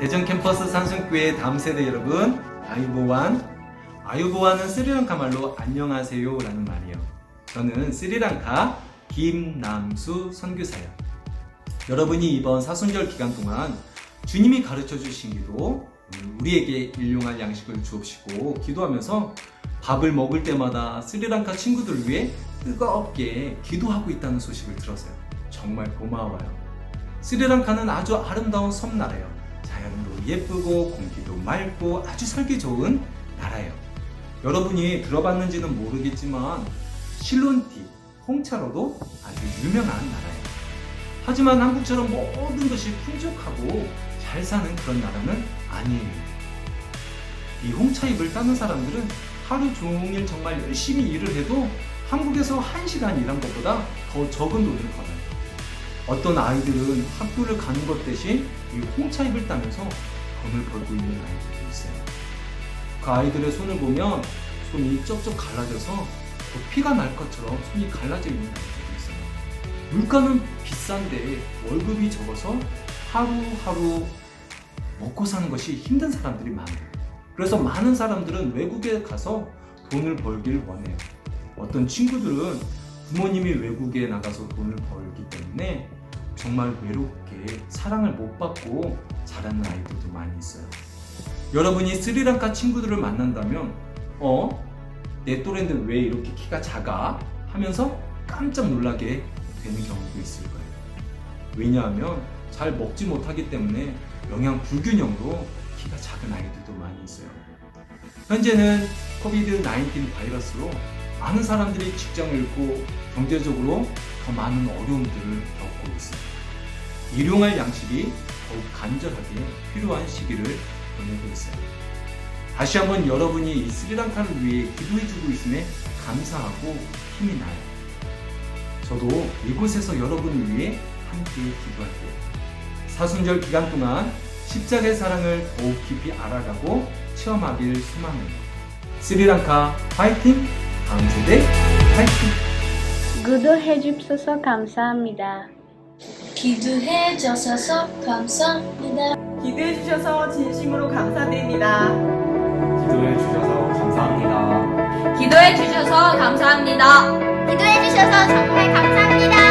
대전 캠퍼스 산성교회 다음 세대 여러분, 아유보완. 아유보완은 스리랑카 말로 안녕하세요 라는 말이에요. 저는 스리랑카 김남수 선교사예요. 여러분이 이번 사순절 기간 동안 주님이 가르쳐 주신 기도, 우리에게 일용할 양식을 주옵시고 기도하면서 밥을 먹을 때마다 스리랑카 친구들을 위해 뜨겁게 기도하고 있다는 소식을 들었어요. 정말 고마워요. 스리랑카는 아주 아름다운 섬나라예요. 예쁘고 공기도 맑고 아주 살기 좋은 나라예요. 여러분이 들어봤는지는 모르겠지만 실론티, 홍차로도 아주 유명한 나라예요. 하지만 한국처럼 모든 것이 풍족하고 잘 사는 그런 나라는 아니에요. 이 홍차잎을 따는 사람들은 하루 종일 정말 열심히 일을 해도 한국에서 한시간 일한 것보다 더 적은 돈을 벌어요. 어떤 아이들은 학교를 가는 것 대신 이 홍차잎을 따면서 돈을 벌고 있는 아이들도 있어요. 그 아이들의 손을 보면 손이 쩍쩍 갈라져서 또 피가 날 것처럼 손이 갈라져 있는 아이들도 있어요. 물가는 비싼데 월급이 적어서 하루하루 먹고 사는 것이 힘든 사람들이 많아요. 그래서 많은 사람들은 외국에 가서 돈을 벌길 원해요. 어떤 친구들은 부모님이 외국에 나가서 돈을 벌기 때문에 정말 외롭게 사랑을 못 받고 자라는 아이들도 많이 있어요. 여러분이 스리랑카 친구들을 만난다면, 어? 내 또래인데 왜 이렇게 키가 작아? 하면서 깜짝 놀라게 되는 경우도 있을 거예요. 왜냐하면 잘 먹지 못하기 때문에 영양 불균형으로 키가 작은 아이들도 많이 있어요. 현재는 코비드 19 바이러스로 많은 사람들이 직장을 잃고 경제적으로 더 많은 어려움들을 겪고 있습니다. 일용할 양식이 더욱 간절하게 필요한 시기를 보내고 있어요. 다시 한번 여러분이 이 스리랑카를 위해 기도해주고 있음에 감사하고 힘이 나요. 저도 이곳에서 여러분을 위해 함께 기도할게요. 사순절 기간 동안 십자가의 사랑을 더욱 깊이 알아가고 체험하길 소망해요. 스리랑카 파이팅! 세대 파이팅! 구독해 주셔서 감사합니다. 기도해 주셔서 감사합니다. 기도해 주셔서 진심으로 감사드립니다. 기도해 주셔서 감사합니다. 기도해 주셔서 감사합니다. 기도해 주셔서 정말 감사합니다.